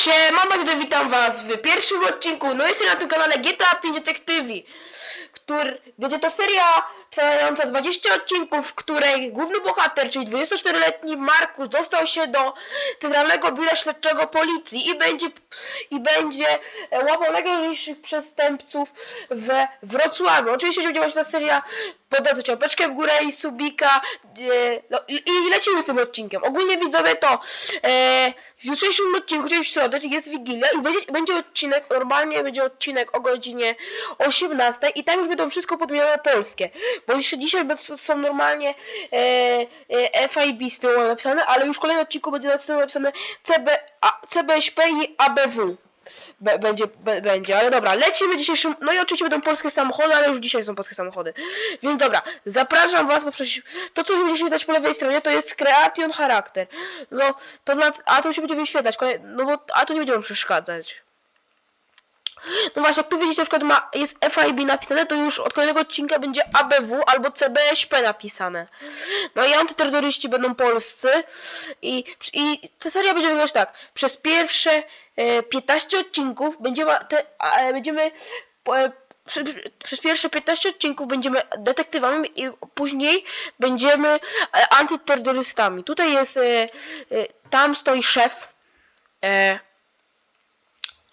Siema, bardzo witam was w pierwszym odcinku, no jest na tym kanale GTA 5 Detektywi, który będzie to seria trwająca 20 odcinków, w której główny bohater, czyli 24-letni Markus dostał się do Centralnego Biura Śledczego Policji i będzie, i będzie e, łapał najgroźniejszych przestępców we Wrocławiu. Oczywiście będzie właśnie ta seria podać łapeczkę w górę i subika e, no, i, i lecimy z tym odcinkiem. Ogólnie widzowie to e, w jutrzejszym odcinku, czyli w środę, jest Wigilia i będzie, będzie odcinek, normalnie będzie odcinek o godzinie 18 i tam już będą wszystko podmiany polskie, bo jeszcze dzisiaj są normalnie e, e, FIB z tyłu napisane, ale już w kolejnym odcinku będzie na tyłu napisane CB, a, CBŚP i ABW. Będzie, będzie, ale dobra, lecimy dzisiejszym, no i oczywiście będą polskie samochody, ale już dzisiaj są polskie samochody. Więc dobra, zapraszam was, bo przecież to co będzie się widać po lewej stronie to jest Creation Charakter. No, to dla, a to się będzie wyświetlać, no bo, a to nie będziemy przeszkadzać. No właśnie, jak tu widzicie, na przykład ma, jest FIB napisane, to już od kolejnego odcinka będzie ABW albo CBŚP napisane. No i antyterroryści będą polscy i, i ta seria będzie wyglądać tak. Przez pierwsze 15 odcinków będziemy, te, a, będziemy e, przy, przez pierwsze 15 odcinków będziemy detektywami i później będziemy e, antyterrorystami. Tutaj jest, e, e, tam stoi szef. E,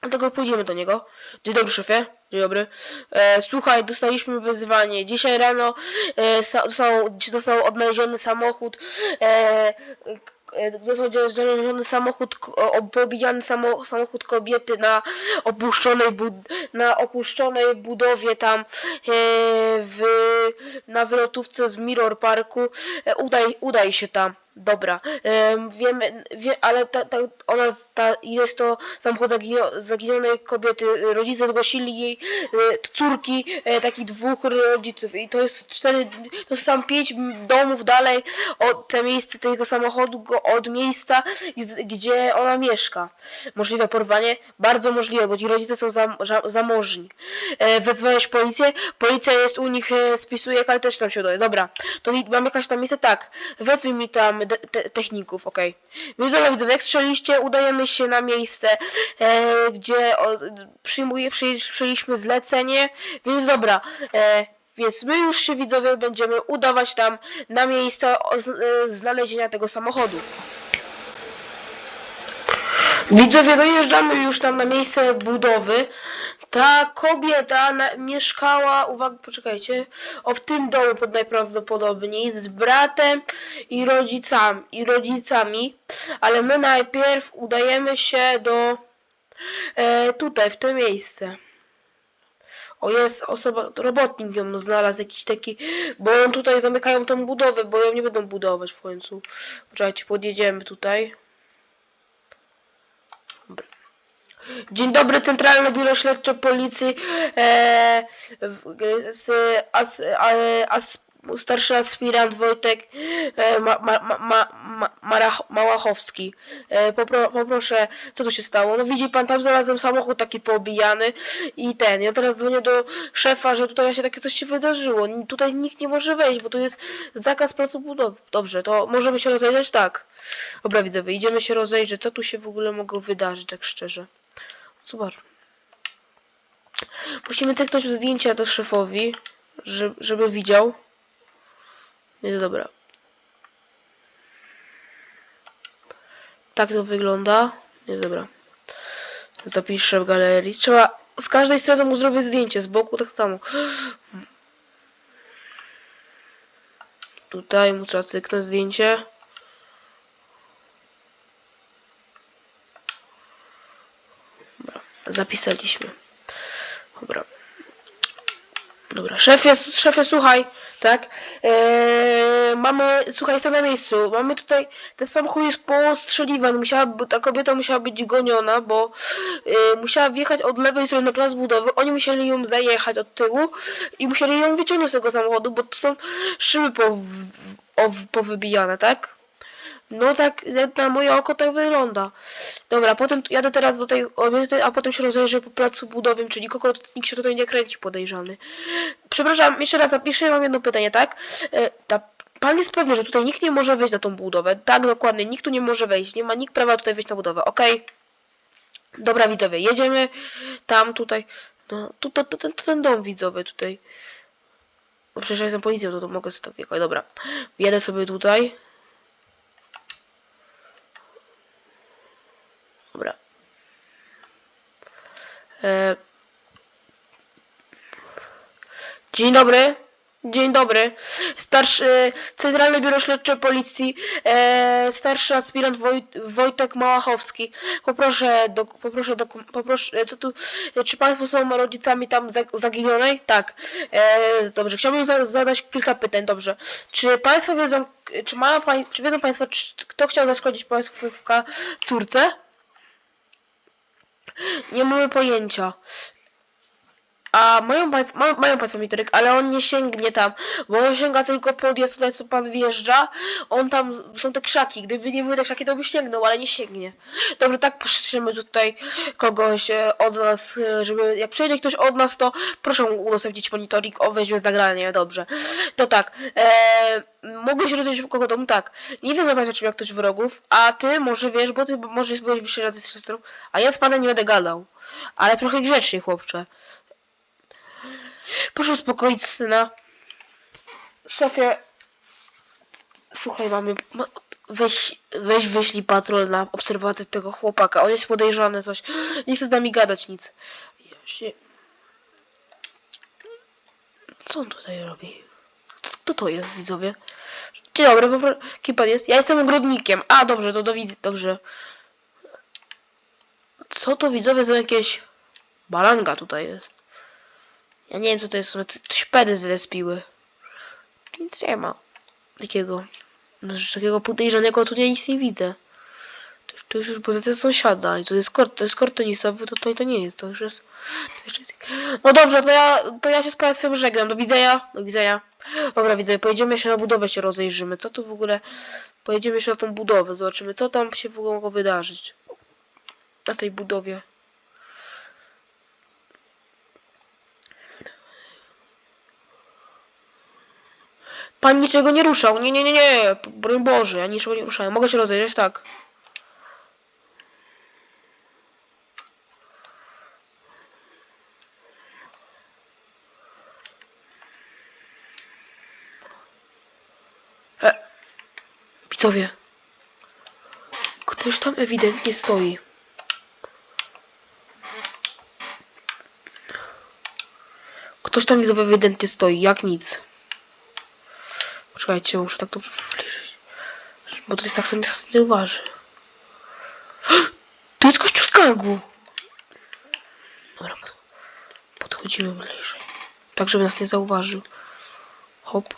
Dlatego pójdziemy do niego. Dzień dobry, szefie. Dzień dobry. E, słuchaj, dostaliśmy wyzwanie. Dzisiaj rano e, został, został odnaleziony samochód. E, e, został odnaleziony samochód, pobijany samo, samochód kobiety na opuszczonej, bud, na opuszczonej budowie tam e, w, na wylotówce z Mirror Parku. E, udaj, udaj się tam. Dobra, em, wiemy, wie, ale ta, ta, ona, ta, jest to samochód zaginio, zaginionej kobiety. Rodzice zgłosili jej e, córki e, takich dwóch rodziców i to jest cztery, to są tam pięć domów dalej od te miejsce tego samochodu, od miejsca, gdzie- ona mieszka. Możliwe porwanie? Bardzo możliwe, bo ci rodzice są zam, za, zamożni. E, wezwałeś policję? Policja jest u nich, e, spisuje, ale też tam się udaje. Dobra, to mam jakaś tam miejsce? Tak, wezwij mi tam te, techników, okej. Więc dobra, widzowie, jak strzeliście, udajemy się na miejsce, e, gdzie o, przyjmuje, przyj, przyjęliśmy zlecenie, więc dobra, e, więc my już się widzowie będziemy udawać tam na miejsce z, e, znalezienia tego samochodu. Widzowie, dojeżdżamy już tam na miejsce budowy. Ta kobieta na, mieszkała, uwaga, poczekajcie, o w tym domu pod najprawdopodobniej z bratem i rodzicami, i rodzicami, ale my najpierw udajemy się do e, tutaj, w to miejsce. O, jest osoba, robotnik ją znalazł, jakiś taki, bo on tutaj zamykają tą budowę, bo ją nie będą budować w końcu. Poczekajcie, podjedziemy tutaj. Dzień dobry, Centralne Biuro Śledcze Policji. E, z, as, as, starszy aspirant Wojtek e, ma, ma, ma, ma, Małachowski. E, popro, poproszę, co tu się stało? No widzi pan, tam znalazłem samochód taki poobijany i ten. Ja teraz dzwonię do szefa, że tutaj właśnie takie coś się wydarzyło. Tutaj nikt nie może wejść, bo tu jest zakaz pracy budowy. Dobrze, to możemy się rozejrzeć? Tak. Dobra, widzowie, idziemy się rozejrzeć, co tu się w ogóle mogło wydarzyć, tak szczerze. Zobaczmy. Musimy cyknąć zdjęcia też szefowi, żeby, żeby widział. Więc dobra. Tak to wygląda. Jest dobra. Zapiszę w galerii. Trzeba z każdej strony mu zrobić zdjęcie, z boku tak samo. Tutaj mu trzeba cyknąć zdjęcie. Zapisaliśmy. Dobra. Dobra, szefie, szefie, słuchaj, tak? Eee, mamy, słuchaj, jestem na miejscu. Mamy tutaj, ten samochód jest postrzeliwany. Musiała, ta kobieta musiała być goniona, bo e, musiała wjechać od lewej strony na plac budowy. Oni musieli ją zajechać od tyłu i musieli ją wyciągnąć z tego samochodu, bo to są szyby po, w, o, powybijane, tak? No tak, na moje oko tak wygląda. Dobra, potem jadę teraz do tej a potem się rozejrzę po placu budowym, czyli kogo nikt się tutaj nie kręci podejrzany. Przepraszam, jeszcze raz, jeszcze mam jedno pytanie, tak? E, ta, pan jest pewny, że tutaj nikt nie może wejść na tą budowę? Tak, dokładnie, nikt tu nie może wejść, nie ma nikt prawa tutaj wejść na budowę, okej? Dobra widzowie, jedziemy tam, tutaj. No, tu, to, to, ten, to ten dom widzowy tutaj. Bo przecież ja jestem policją, to, to mogę sobie tak wjechać. Dobra. Jedę sobie tutaj. Dzień dobry. Dzień dobry. Starszy Centralne Biuro Śledcze Policji, e, starszy aspirant Woj, Wojtek Małachowski. Poproszę, do, poproszę, do, poproszę, co tu, czy Państwo są rodzicami tam za- zaginionej? Tak. E, dobrze, chciałbym za, zadać kilka pytań, dobrze. Czy Państwo wiedzą, czy mają czy wiedzą Państwo, czy, kto chciał zaszkodzić Państwu córce? Nie mamy pojęcia. A mają państwo, mają, mają państwo mitoryk, ale on nie sięgnie tam, bo on sięga tylko podjazd tutaj, co pan wjeżdża. On tam, są te krzaki, gdyby nie były te krzaki, to by sięgnął, ale nie sięgnie. Dobrze, tak poszliśmy tutaj kogoś e, od nas, e, żeby jak przyjdzie ktoś od nas, to proszę udostępnić monitoring, o weźmie z nagrania, dobrze. To tak, e, mogłeś rozejrzeć u kogo domu? Tak. Nie wiedzą państwo, czy miał ktoś wrogów, a ty może wiesz, bo ty może byłeś bliższy rady z siostrą, a ja z panem nie będę gadał. Ale trochę grzecznie, chłopcze. Proszę uspokoić syna. Szefie, słuchaj mamy, ma- weź, weź wyślij patrol na obserwację tego chłopaka. On jest podejrzany coś. Nie chce z nami gadać nic. Ja się... Co on tutaj robi? Kto, to jest, widzowie? Dzień dobry, kim pan jest? Ja jestem ogrodnikiem. A, dobrze, to do widz... Dobrze. Co to, widzowie, za jakieś... Balanga tutaj jest. Ja nie wiem co to jest, to szpedy zrespiły. Tu nic nie ma. Takiego. Że takiego podejrzanego tu ja nic nie widzę. To, już- to już jest pozycja sąsiada i to jest kort, to jest kort tenisowy, to, to, to nie jest, to już jest... To jeszcze jest... No dobrze, to ja, to ja się z państwem żegnam. Do widzenia, do widzenia. Dobra, widzę, pojedziemy się na budowę, się rozejrzymy. Co tu w ogóle... Pojedziemy się na tą budowę, zobaczymy co tam się w ogóle mogło wydarzyć. Na tej budowie. Pan niczego nie ruszał. Nie, nie, nie, nie. Broń Boże, ja niczego nie ruszałem. Mogę się rozejrzeć, tak. E, widzowie. Ktoś tam ewidentnie stoi. Ktoś tam widzowie ewidentnie stoi, jak nic. Poczekajcie, muszę tak dobrze przybliżyć. Bo to jest tak sobie nie zauważy. To jest kościół skargu! Dobra, pod, podchodzimy bliżej. Tak, żeby nas nie zauważył. Hop.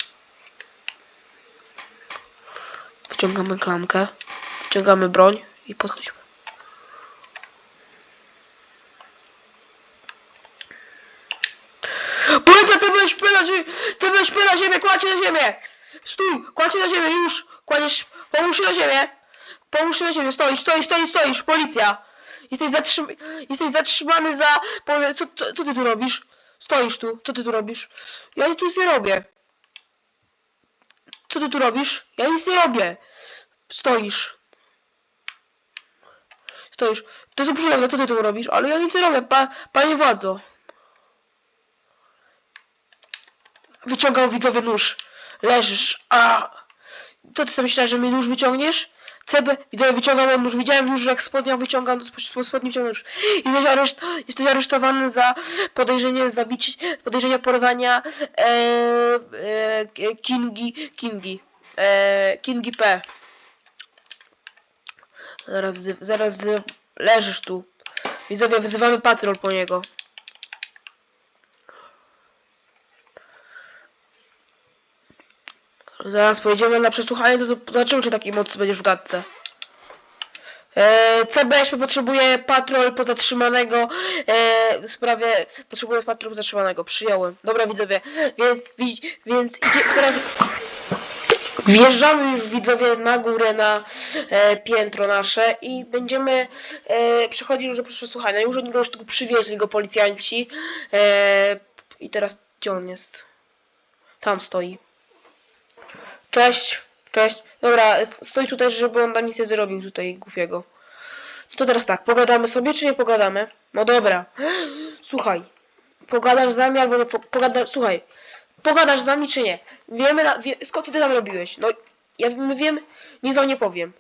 Wyciągamy klamkę. Wyciągamy broń i podchodzimy. Policja, ty byłeś na ziemię! Ty byłeś na ziemię! Kładź na ziemię! Stój! Kładź się na ziemię, już! Kładziesz... Połóż się na ziemię! Połóż się na ziemię, stoisz, stoisz, stoisz, stoisz! Policja! Jesteś, zatrzym... Jesteś zatrzymany za... Co, co, co ty tu robisz? Stoisz tu, co ty tu robisz? Ja tu nic nie robię. Co ty tu robisz? Ja nic nie robię. Stoisz. Stoisz. To jest uprzejme, co ty tu robisz? Ale ja nic nie robię, pa, panie władzo. Wyciągał widzowie nóż. Leżysz. A. Co ty sobie myślałeś, że mi nóż wyciągniesz? CB, widzowie wyciągał on nóż. Widziałem już, jak spodnia wyciągam, spod spodni wyciągał nóż. Jesteś, areszt, jesteś aresztowany za podejrzenie zabicia, podejrzenia porwania e, e, Kingi, Kingi, e, Kingi P. Zaraz, zaraz leżysz tu. Widzowie, wzywamy patrol po niego. Zaraz pojedziemy na przesłuchanie, to zob- zobaczymy, czy taki mocny będziesz w gadce. E, CBŚ potrzebuje patrol pozatrzymanego e, w sprawie, potrzebuję patrol pozatrzymanego, przyjąłem. Dobra widzowie, więc, wi, więc idzie, teraz wjeżdżamy już widzowie na górę, na e, piętro nasze i będziemy e, przechodzić już do przesłuchania. Już oni go już tu przywieźli go policjanci e, i teraz gdzie on jest? Tam stoi. Cześć, cześć. Dobra, st- stoi tutaj, żeby on tam nic nie zrobił tutaj głupiego. To teraz tak, pogadamy sobie, czy nie pogadamy? No dobra. Słuchaj, pogadasz z nami albo nie po, pogadasz, słuchaj, pogadasz z nami czy nie? Wiemy, na, wie, skąd ty tam robiłeś? No, ja my wiem, nic wam nie powiem.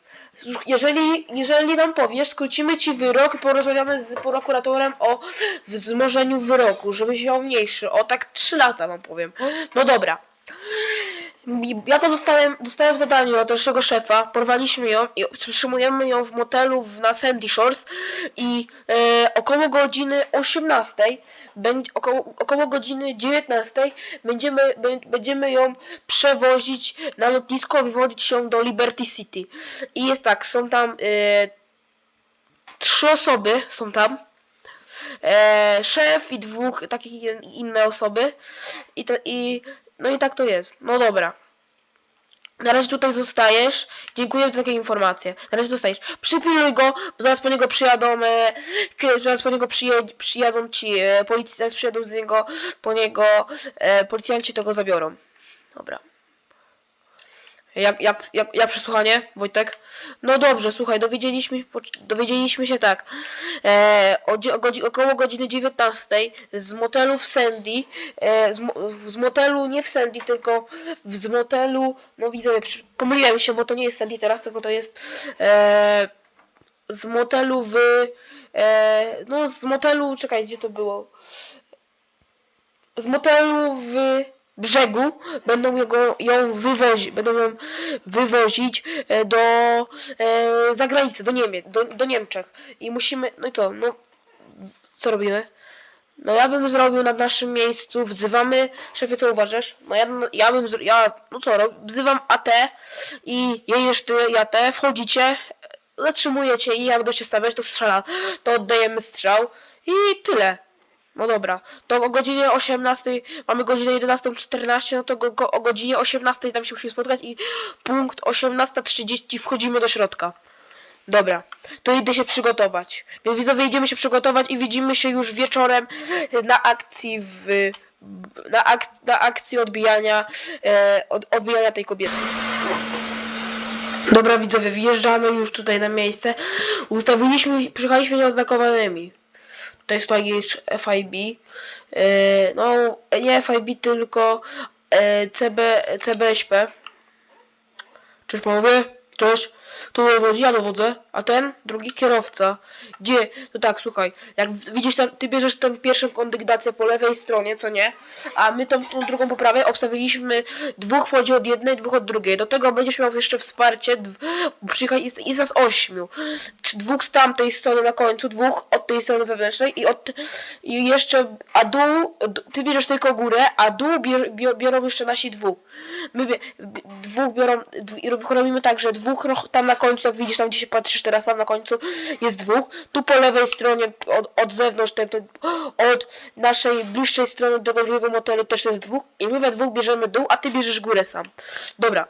Jeżeli, jeżeli nam powiesz, skrócimy ci wyrok porozmawiamy z prokuratorem o wzmożeniu wyroku, żeby się mniejszy, o tak 3 lata wam powiem. No dobra. Ja to dostałem, dostałem zadanie od naszego szefa, porwaliśmy ją i przetrzymujemy ją w motelu w, na Sandy Shores i e, około godziny 18, będzie, około, około godziny 19 będziemy, bę- będziemy ją przewozić na lotnisko, wywozić ją do Liberty City. I jest tak, są tam e, trzy osoby, są tam. E, szef i dwóch takich in- inne osoby. I, to, i no i tak to jest. No dobra. Na razie tutaj zostajesz. Dziękuję za takie informacje. Na razie zostajesz. Przypilnuj go, bo zaraz po niego przyjadą. E, zaraz po niego przyjed, przyjadą ci e, policji, zaraz przyjadą z niego po niego e, policjanci to go zabiorą. Dobra. Jak, jak, jak, jak przesłuchanie, Wojtek? No dobrze, słuchaj, dowiedzieliśmy, dowiedzieliśmy się tak. E, o, o godzi, około godziny 19 z motelu w Sandy, e, z, z motelu nie w Sandy, tylko w, z motelu, no widzę, pomyliłem się, bo to nie jest Sandy teraz, tylko to jest e, z motelu w, e, no z motelu, czekaj, gdzie to było? Z motelu w brzegu będą jego, ją wywozić, będą ją wywozić e, do e, zagranicy, do Niemiec, do, do Niemczech. I musimy, no i to, no co robimy? No ja bym zrobił na naszym miejscu, wzywamy, szefie co uważasz? No ja, ja bym, ja, no co, rob- wzywam AT i jedziesz ty i AT, wchodzicie, zatrzymujecie i jak będą się stawiać, to strzela, to oddajemy strzał i tyle. No dobra, to o godzinie 18, mamy godzinę 11.14, no to go, go, o godzinie 18 tam się musimy spotkać i punkt 18.30 wchodzimy do środka. Dobra, to idę się przygotować. Więc widzowie idziemy się przygotować i widzimy się już wieczorem na akcji w na, ak, na akcji odbijania e, od, odbijania tej kobiety. Dobra widzowie, wjeżdżamy już tutaj na miejsce. Ustawiliśmy, przyjechaliśmy nieoznakowanymi. Stoi już FIB. E, no, nie FIB, tylko e, CB, CBSP. Cześć panowie, cześć. Tu dowodzi, ja dowodzę, a ten drugi kierowca. Gdzie? No tak, słuchaj, jak widzisz, tam, ty bierzesz tę pierwszą kondygnację po lewej stronie, co nie? A my tą, tą drugą po prawej obstawiliśmy dwóch wchodzi od jednej, dwóch od drugiej. Do tego będziesz miał jeszcze wsparcie, przyjechać, jest, jest nas ośmiu. Czy dwóch z tamtej strony na końcu, dwóch od tej strony wewnętrznej i od i jeszcze, a dół, ty bierzesz tylko górę, a dół bier, bior, biorą jeszcze nasi dwóch. My bie, dwóch biorą, dw, robimy tak, że dwóch roch- tam na końcu, jak widzisz, tam gdzie się patrzysz teraz, tam na końcu jest dwóch. Tu po lewej stronie, od, od zewnątrz, ten, ten, od naszej bliższej strony tego drugiego motelu też jest dwóch. I my we dwóch bierzemy dół, a ty bierzesz górę sam. Dobra.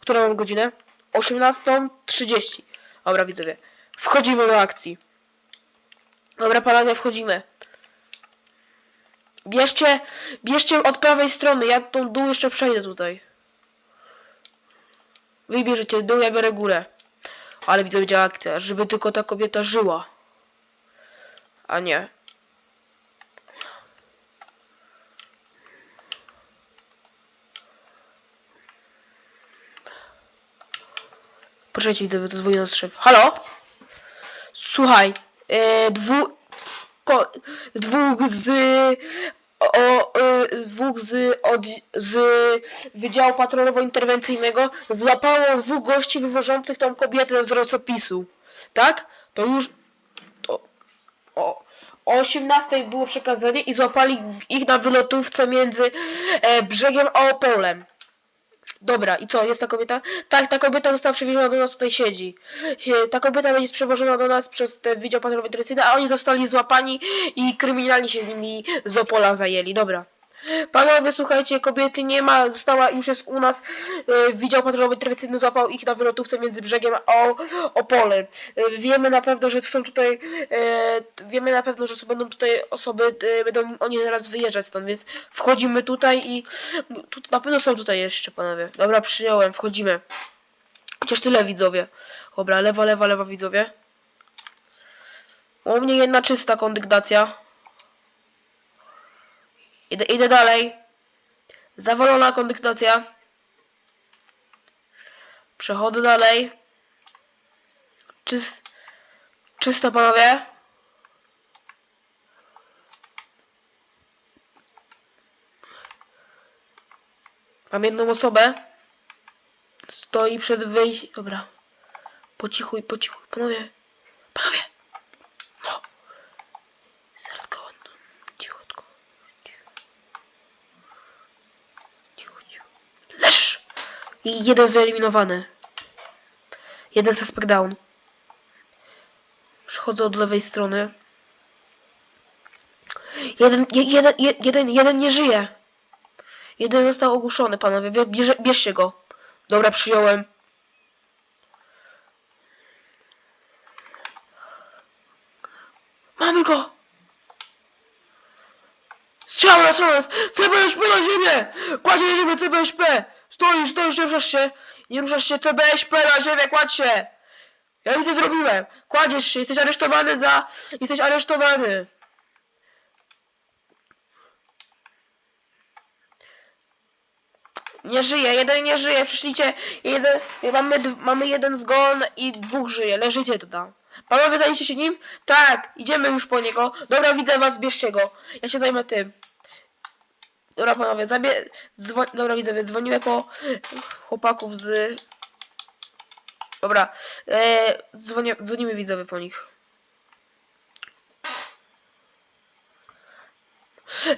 Którą mam godzinę? 18.30. Dobra, widzowie. Wchodzimy do akcji. Dobra, panowie, wchodzimy. Bierzcie, bierzcie od prawej strony, ja tą dół jeszcze przejdę tutaj. Wy bierzecie dół, ja biorę górę. Ale widzę, działa akcja, żeby tylko ta kobieta żyła. A nie. Poczekajcie, widzę, to nas szef. Halo? Słuchaj, e, dwu, dwóch z o, o, dwóch z, od, z Wydziału Patrolowo-Interwencyjnego złapało dwóch gości wywożących tą kobietę z rosopisu. Tak? To już to, o, o 18 było przekazanie i złapali ich na wylotówce między e, brzegiem a Opolem. Dobra, i co, jest ta kobieta? Tak, ta kobieta została przewieziona do nas, tutaj siedzi. Ta kobieta będzie przewożona do nas przez ten Wydział Patrolowy Interwencyjny, a oni zostali złapani i kryminalni się z nimi z Opola zajęli. Dobra. Panowie, słuchajcie, kobiety nie ma, została, już jest u nas, e, Wydział Patrolowy Interwencyjny złapał ich na wylotówce między brzegiem a Opolem. E, wiemy na pewno, że są tutaj, e, wiemy na pewno, że są- będą tutaj osoby, e, będą oni zaraz wyjeżdżać stąd, więc wchodzimy tutaj i tu, na pewno są tutaj jeszcze, panowie. Dobra, przyjąłem, wchodzimy. Chociaż tyle, widzowie. Dobra, lewa, lewa, lewa, widzowie. U mnie jedna czysta kondygnacja. Idę, idę dalej. Zawalona kondygnacja. Przechodzę dalej. Czys... Czysto panowie. Mam jedną osobę. Stoi przed wyjściem. Dobra. Po cichu, po cichu. Panowie. Panowie. No. Zaraz go oddam. Cichotko. Cicho. Cicho, cicho. Leżysz. I jeden wyeliminowany. Jeden suspect down. Przechodzę od lewej strony. Jeden, je, jeden, je, jeden, jeden nie żyje. Jeden został ogłuszony, panowie. Bie- Bierze, bierzcie go. Dobra, przyjąłem. Mamy go! Strzał na nas! CBSP na ziemię! Kładzie na ziemię CBSP! Stoisz, stoisz, nie ruszasz się! Nie ruszasz się, CBSP na ziemię, kładź się! Ja nic nie zrobiłem! Kładziesz się, jesteś aresztowany za... Jesteś aresztowany! Nie żyje, jeden nie żyje, przyszliście, jeden, mamy, mamy jeden zgon i dwóch żyje, leżycie tu tam. Panowie, zajęcie się nim? Tak, idziemy już po niego. Dobra, widzę was, bierzcie go. Ja się zajmę tym. Dobra, panowie, zabie... Dzwoń... Dobra, widzowie, dzwonimy po chłopaków z... Dobra, e, dzwonię, dzwonimy widzowie po nich.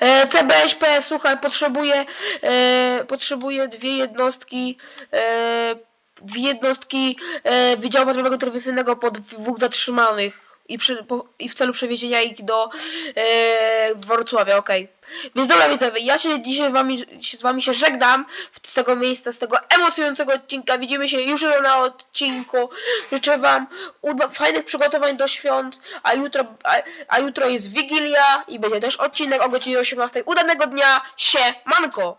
E, CBSP, słuchaj, potrzebuję, e, potrzebuję dwie jednostki, e, dwie jednostki e, Wydziału Patrolowego Interwencyjnego pod dwóch zatrzymanych i, przy, po, i w celu przewiezienia ich do e, Wrocławia, okej. Więc dobra widzowie, ja się dzisiaj wami, z wami się żegnam z tego miejsca, z tego emocjonującego odcinka. Widzimy się już na odcinku. Życzę wam fajnych przygotowań do świąt, a jutro, a, a jutro jest Wigilia i będzie też odcinek o godzinie 18. Udanego dnia, się, manko!